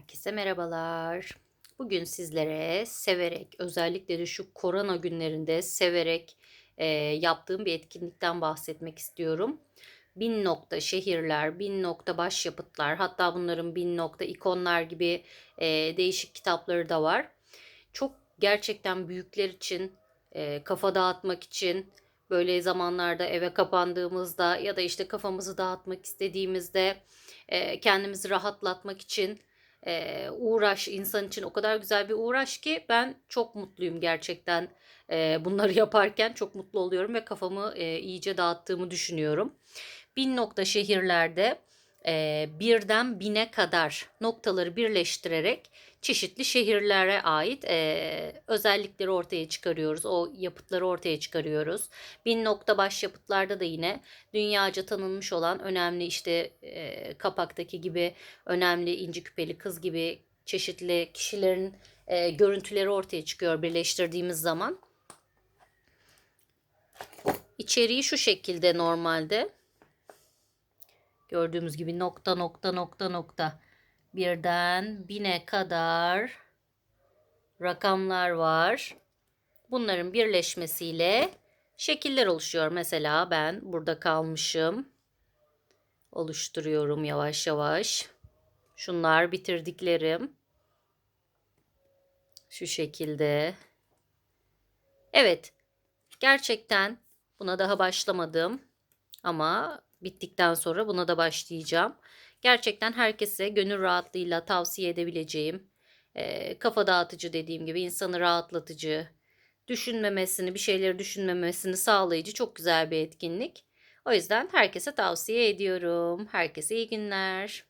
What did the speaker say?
Herkese merhabalar. Bugün sizlere severek, özellikle de şu korona günlerinde severek e, yaptığım bir etkinlikten bahsetmek istiyorum. Bin nokta şehirler, bin nokta başyapıtlar, hatta bunların bin nokta ikonlar gibi e, değişik kitapları da var. Çok gerçekten büyükler için, e, kafa dağıtmak için, böyle zamanlarda eve kapandığımızda ya da işte kafamızı dağıtmak istediğimizde, e, kendimizi rahatlatmak için e, uğraş insan için o kadar güzel bir uğraş ki ben çok mutluyum gerçekten e, bunları yaparken çok mutlu oluyorum ve kafamı e, iyice dağıttığımı düşünüyorum. Bin nokta şehirlerde e, birden bine kadar noktaları birleştirerek çeşitli şehirlere ait e, özellikleri ortaya çıkarıyoruz. O yapıtları ortaya çıkarıyoruz. Bin nokta başyapıtlarda da yine dünyaca tanınmış olan önemli işte e, kapaktaki gibi önemli inci küpeli kız gibi çeşitli kişilerin e, görüntüleri ortaya çıkıyor birleştirdiğimiz zaman. İçeriği şu şekilde normalde. Gördüğümüz gibi nokta nokta nokta nokta birden bine kadar rakamlar var. Bunların birleşmesiyle şekiller oluşuyor. Mesela ben burada kalmışım. Oluşturuyorum yavaş yavaş. Şunlar bitirdiklerim. Şu şekilde. Evet. Gerçekten buna daha başlamadım. Ama bittikten sonra buna da başlayacağım. Gerçekten herkese gönül rahatlığıyla tavsiye edebileceğim, e, kafa dağıtıcı dediğim gibi insanı rahatlatıcı, düşünmemesini, bir şeyleri düşünmemesini sağlayıcı çok güzel bir etkinlik. O yüzden herkese tavsiye ediyorum. Herkese iyi günler.